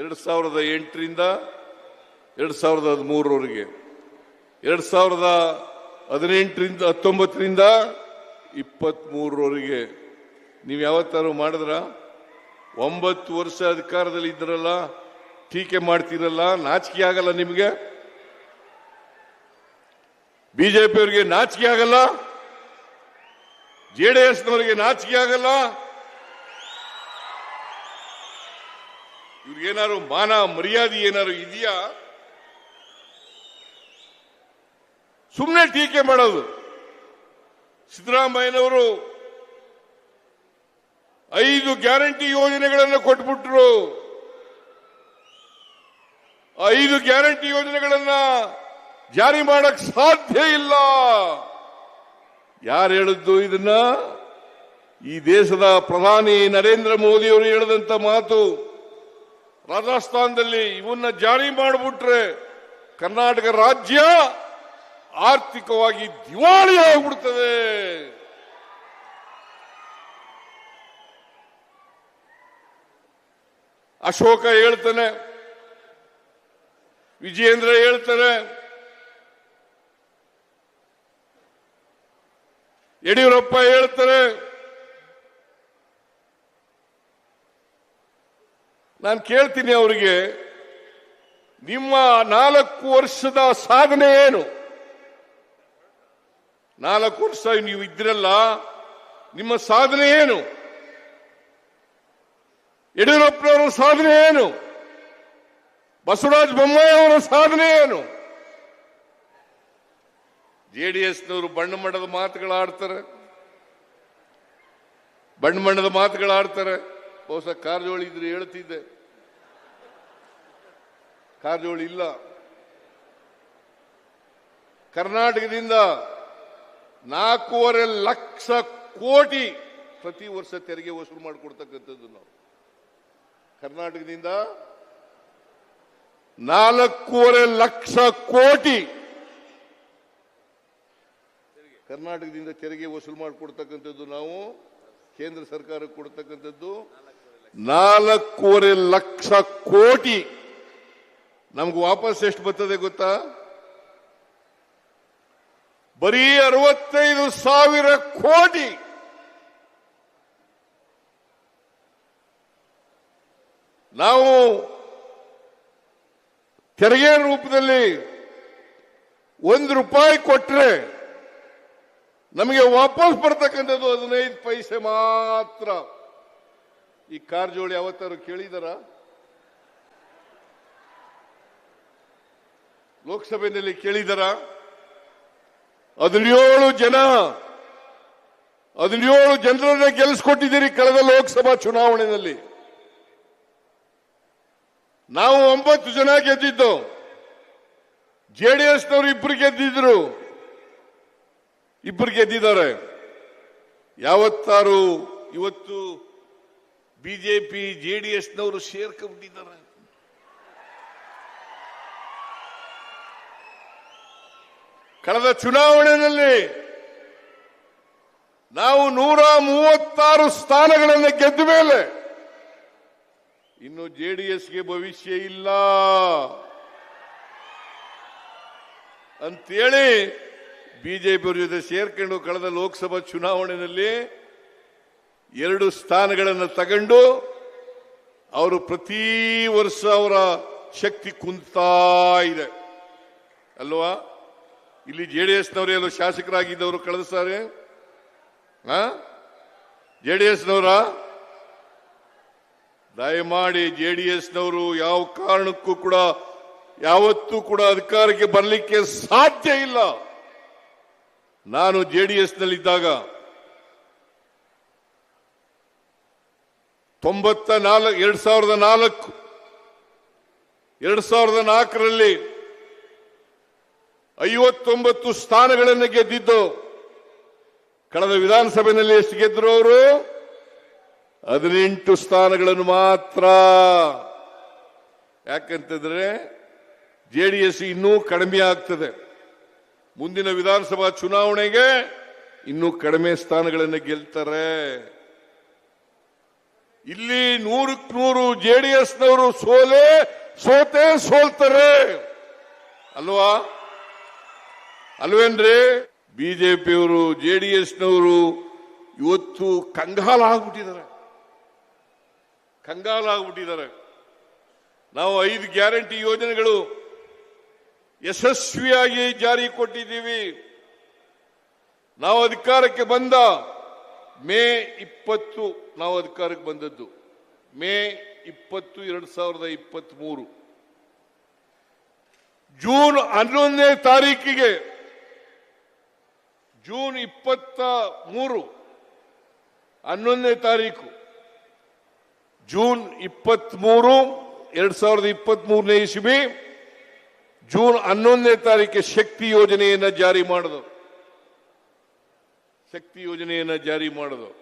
ಎರಡು ಸಾವಿರದ ಎಂಟರಿಂದ ಎರಡು ಸಾವಿರದ ಹದಿಮೂರವರೆಗೆ ಎರಡು ಸಾವಿರದ ಹದಿನೆಂಟರಿಂದ, ಹತ್ತೊಂಬತ್ತರಿಂದ ಇಪ್ಪತ್ತ್ಮೂರರವರೆಗೆ ನೀವು ಯಾವತ್ತಾರು ಮಾಡಿದ್ರ? ಒಂಬತ್ತು ವರ್ಷ ಅಧಿಕಾರದಲ್ಲಿ ಇದ್ರಲ್ಲ ಟೀಕೆ ಮಾಡ್ತೀರಲ್ಲ, ನಾಚಿಕೆ ಆಗಲ್ಲ ನಿಮಗೆ? ಬಿಜೆಪಿಯವರಿಗೆ ನಾಚಿಕೆ ಆಗಲ್ಲ? ಜೆ ಡಿ ಎಸ್ನವರಿಗೆ ನಾಚಿಕೆ ಆಗಲ್ಲ? ಇವ್ರಿಗೇನಾದ್ರು ಮಾನ ಮರ್ಯಾದೆ ಏನಾದ್ರು ಇದೆಯಾ? ಸುಮ್ಮನೆ ಟೀಕೆ ಮಾಡೋದು. ಸಿದ್ದರಾಮಯ್ಯನವರು ಐದು ಗ್ಯಾರಂಟಿ ಯೋಜನೆಗಳನ್ನು ಕೊಟ್ಬಿಟ್ರು. ಐದು ಗ್ಯಾರಂಟಿ ಯೋಜನೆಗಳನ್ನ ಜಾರಿ ಮಾಡಕ್ ಸಾಧ್ಯ ಇಲ್ಲ. ಯಾರು ಹೇಳಿದ್ದು ಇದನ್ನ? ಈ ದೇಶದ ಪ್ರಧಾನಿ ನರೇಂದ್ರ ಮೋದಿ ಅವರು ಹೇಳಿದಂತ ಮಾತು. ರಾಜಸ್ಥಾನದಲ್ಲಿ ಇವನ್ನ ಜಾರಿ ಮಾಡಿಬಿಟ್ರೆ ಕರ್ನಾಟಕ ರಾಜ್ಯ ಆರ್ಥಿಕವಾಗಿ ದಿವಾಳಿ ಆಗ್ಬಿಡ್ತದೆ. ಅಶೋಕ ಹೇಳ್ತಾನೆ, ವಿಜಯೇಂದ್ರ ಹೇಳ್ತಾರೆ ಯಡಿಯೂರಪ್ಪ ಹೇಳ್ತಾರೆ ನಾನು ಕೇಳ್ತೀನಿ ಅವರಿಗೆ, ನಿಮ್ಮ ನಾಲ್ಕು ವರ್ಷದ ಸಾಧನೆ ಏನು? ನಾಲ್ಕು ವರ್ಷ ನೀವು ಇದ್ರಲ್ಲ, ನಿಮ್ಮ ಸಾಧನೆ ಏನು? ಯಡಿಯೂರಪ್ಪನವರ ಸಾಧನೆ ಏನು? ಬಸವರಾಜ ಬೊಮ್ಮಾಯಿ ಅವರ ಸಾಧನೆ ಏನು? ಜೆಡಿಎಸ್ನವರು ಬಣ್ಣ ಮಣ್ಣದ ಮಾತುಗಳಾಡ್ತಾರೆ ಬಣ್ಣ ಮಣ್ಣದ ಮಾತುಗಳಾಡ್ತಾರೆ ಬಹುಶಃ ಕಾರಜೋಳಿ ಇದ್ರೆ ಹೇಳ್ತಿದ್ದೆ. ಕಾರಜೋಳಿ ಇಲ್ಲ. ಕರ್ನಾಟಕದಿಂದ ನಾಲ್ಕೂವರೆ ಲಕ್ಷ ಕೋಟಿ ಪ್ರತಿ ವರ್ಷ ತೆರಿಗೆ ವಸೂಲು ಮಾಡಿಕೊಡ್ತಕ್ಕಂಥದ್ದು ನಾವು. ಕರ್ನಾಟಕದಿಂದ ನಾಲ್ಕೂವರೆ ಲಕ್ಷ ಕೋಟಿ ಕರ್ನಾಟಕದಿಂದ ತೆರಿಗೆ ವಸೂಲು ಮಾಡಿಕೊಡ್ತಕ್ಕಂಥದ್ದು ನಾವು, ಕೇಂದ್ರ ಸರ್ಕಾರಕ್ಕೆ ಕೊಡ್ತಕ್ಕಂಥದ್ದು ನಾಲ್ಕೂವರೆ ಲಕ್ಷ ಕೋಟಿ ನಮ್ಗೆ ವಾಪಸ್ ಎಷ್ಟು ಬರ್ತದೆ ಗೊತ್ತಾ? ಬರೀ ಅರವತ್ತೈದು ಸಾವಿರ ಕೋಟಿ. ನಾವು ತೆರಿಗೆ ರೂಪದಲ್ಲಿ ಒಂದು ರೂಪಾಯಿ ಕೊಟ್ರೆ ನಮಗೆ ವಾಪಸ್ ಬರ್ತಕ್ಕಂಥದ್ದು ಹದಿನೈದು ಪೈಸೆ ಮಾತ್ರ. ಈ ಕಾರ್ ಜೋಳಿ ಯಾವತ್ತಾರು ಕೇಳಿದಾರ? ಲೋಕಸಭೆಯಲ್ಲಿ ಕೇಳಿದರ, ಹದಿನೇಳು ಜನ, ಹದಿನೇಳು ಜನರನ್ನ ಗೆಲ್ಲಿಸ್ಕೊಟ್ಟಿದ್ದೀರಿ ಕಳೆದ ಲೋಕಸಭಾ ಚುನಾವಣೆಯಲ್ಲಿ. ನಾವು ಒಂಬತ್ತು ಜನ ಗೆದ್ದಿದ್ದು ಜೆಡಿಎಸ್ನವರು ಇಬ್ಬರು ಗೆದ್ದಿದ್ರು ಇಬ್ಬರು ಗೆದ್ದಿದ್ದಾರೆ. ಯಾವತ್ತಾರು ಇವತ್ತು ಬಿಜೆಪಿ ಜೆಡಿಎಸ್ನವರು ಸೇರ್ಕೊಂಡ್ಬಿಟ್ಟಿದ್ದಾರೆ. ಕಳೆದ ಚುನಾವಣೆಯಲ್ಲಿ ನಾವು ನೂರ ಮೂವತ್ತಾರು ಸ್ಥಾನಗಳನ್ನು ಗೆದ್ದ ಮೇಲೆ ಇನ್ನು ಜೆಡಿಎಸ್ಗೆ ಭವಿಷ್ಯ ಇಲ್ಲ. ಅಂತೇಳಿ ಬಿಜೆಪಿಯವ್ರ ಜೊತೆ ಸೇರ್ಕೊಂಡು ಕಳೆದ ಲೋಕಸಭಾ ಚುನಾವಣೆಯಲ್ಲಿ ಎರಡು ಸ್ಥಾನಗಳನ್ನು ತಗೊಂಡು ಅವರು ಪ್ರತಿ ವರ್ಷ ಅವರ ಶಕ್ತಿ ಕುಂತಾ ಇದೆ. ಅಲ್ವಾ? ಇಲ್ಲಿ ಜೆ ಡಿ ಎಸ್ನವರು ಎಲ್ಲೋ ಶಾಸಕರಾಗಿದ್ದವರು ಕಳೆದ ಸಾರಿ ನವರ ದಯಮಾಡಿ ಜೆ ಡಿ ಜೆಡಿಎಸ್ನವರು ಯಾವ ಕಾರಣಕ್ಕೂ ಕೂಡ, ಯಾವತ್ತೂ ಕೂಡ ಅಧಿಕಾರಕ್ಕೆ ಬರಲಿಕ್ಕೆ ಸಾಧ್ಯ ಇಲ್ಲ. ನಾನು ಜೆ ಡಿ ಎಸ್ನಲ್ಲಿದ್ದಾಗ ತೊಂಬತ್ತ ನಾಲ್ಕು, ಎರಡ್ ಸಾವಿರದ ನಾಲ್ಕು, ಎರಡ್ ಸಾವಿರದ ನಾಲ್ಕರಲ್ಲಿ ಐವತ್ತೊಂಬತ್ತು ಸ್ಥಾನಗಳನ್ನು ಗೆದ್ದಿದ್ದು, ಕಳೆದ ವಿಧಾನಸಭೆಯಲ್ಲಿ ಎಷ್ಟು ಗೆದ್ದರು ಅವರು? ಹದಿನೆಂಟು ಸ್ಥಾನಗಳನ್ನು ಮಾತ್ರ. ಯಾಕಂತಂದ್ರೆ ಜೆಡಿಎಸ್ ಇನ್ನೂ ಕಡಿಮೆ ಆಗ್ತದೆ. ಮುಂದಿನ ವಿಧಾನಸಭಾ ಚುನಾವಣೆಗೆ ಇನ್ನೂ ಕಡಿಮೆ ಸ್ಥಾನಗಳನ್ನು ಗೆಲ್ತಾರೆ. ಇಲ್ಲಿ ನೂರಕ್ಕೆ ನೂರು ಜೆಡಿಎಸ್ನವರು ಡಿ ಎಸ್ನವರು ಸೋಲೆ ಸೋತೆ ಸೋಲ್ತಾರೆ. ಅಲ್ವಾ? ಅಲ್ವೇನ್ರಿ, ಬಿಜೆಪಿಯವರು, ಜೆ ಡಿ ಎಸ್ನವರು ಇವತ್ತು ಕಂಗಾಲ ಆಗ್ಬಿಟ್ಟಿದ್ದಾರೆ ಕಂಗಾಲ ಆಗ್ಬಿಟ್ಟಿದ್ದಾರೆ ನಾವು ಐದು ಗ್ಯಾರಂಟಿ ಯೋಜನೆಗಳು ಯಶಸ್ವಿಯಾಗಿ ಜಾರಿ ಕೊಟ್ಟಿದ್ದೀವಿ. ನಾವು ಅಧಿಕಾರಕ್ಕೆ ಬಂದ ಮೇ ಇಪ್ಪತ್ತು, ನಾವು ಅಧಿಕಾರಕ್ಕೆ ಬಂದದ್ದು ಮೇ ಇಪ್ಪತ್ತು, ಎರಡು ಸಾವಿರದ ಇಪ್ಪತ್ತ್ ಮೂರು ಜೂನ್ ಹನ್ನೊಂದನೇ ತಾರೀಕಿಗೆ ಜೂನ್ ಇಪ್ಪತ್ತ ಮೂರು, ಹನ್ನೊಂದನೇ ತಾರೀಕು, ಜೂನ್ ಇಪ್ಪತ್ತ್ ಮೂರು ಎರಡ್ ಸಾವಿರದ ಇಪ್ಪತ್ತ್ ಮೂರನೇ ಇಸ್ವಿ, ಜೂನ್ ಹನ್ನೊಂದನೇ ತಾರೀಕು ಶಕ್ತಿ ಯೋಜನೆಯನ್ನು ಜಾರಿ ಮಾಡಿದ್ರು. ಶಕ್ತಿ ಯೋಜನೆಯನ್ನು ಜಾರಿ ಮಾಡಿದ್ರು.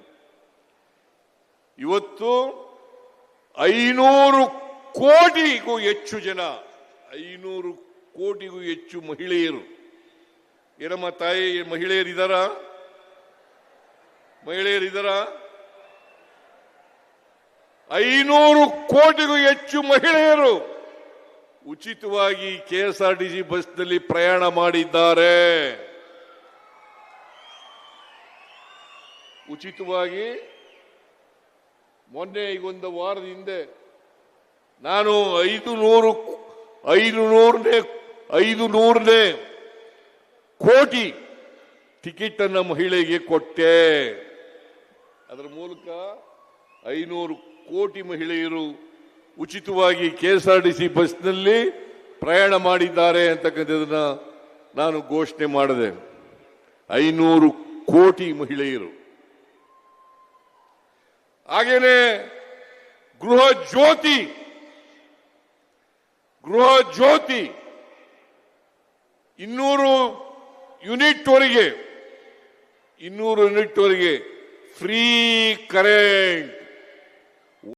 ಇವತ್ತು ಐನೂರು ಕೋಟಿಗೂ ಹೆಚ್ಚು ಜನ, ಐನೂರು ಕೋಟಿಗೂ ಹೆಚ್ಚು ಮಹಿಳೆಯರು ಏನಮ್ಮ ತಾಯಿ ಮಹಿಳೆಯರಿದ್ದಾರ ಮಹಿಳೆಯರಿದ್ದಾರ ಐನೂರು ಕೋಟಿಗೂ ಹೆಚ್ಚು ಮಹಿಳೆಯರು ಉಚಿತವಾಗಿ ಕೆಎಸ್ಆರ್ಟಿಸಿ ಬಸ್ನಲ್ಲಿ ಪ್ರಯಾಣ ಮಾಡಿದ್ದಾರೆ. ಉಚಿತವಾಗಿ ಮೊನ್ನೆ ಈಗೊಂದು ವಾರದ ಹಿಂದೆ ನಾನು ಐದು ನೂರು ಐದು ನೂರನೇ ಐದು ನೂರನೇ ಕೋಟಿ ಟಿಕೆಟ್ ಅನ್ನ ಮಹಿಳೆಗೆ ಕೊಟ್ಟೆ. ಅದರ ಮೂಲಕ ಐನೂರು ಕೋಟಿ ಮಹಿಳೆಯರು ಉಚಿತವಾಗಿ ಕೆಎಸ್ಆರ್ಟಿಸಿ ಬಸ್ನಲ್ಲಿ ಪ್ರಯಾಣ ಮಾಡಿದ್ದಾರೆ ಅಂತಕ್ಕಂಥದನ್ನ ನಾನು ಘೋಷಣೆ ಮಾಡಿದೆ. ಐನೂರು ಕೋಟಿ ಮಹಿಳೆಯರು. ಹಾಗೇನೆ ಗೃಹ ಜ್ಯೋತಿ ಗೃಹ ಜ್ಯೋತಿ ಇನ್ನೂರು ಯೂನಿಟ್ ವರೆಗೆ ಇನ್ನೂರು ಯೂನಿಟ್ ವರೆಗೆ ಫ್ರೀ ಕರೆಂಟ್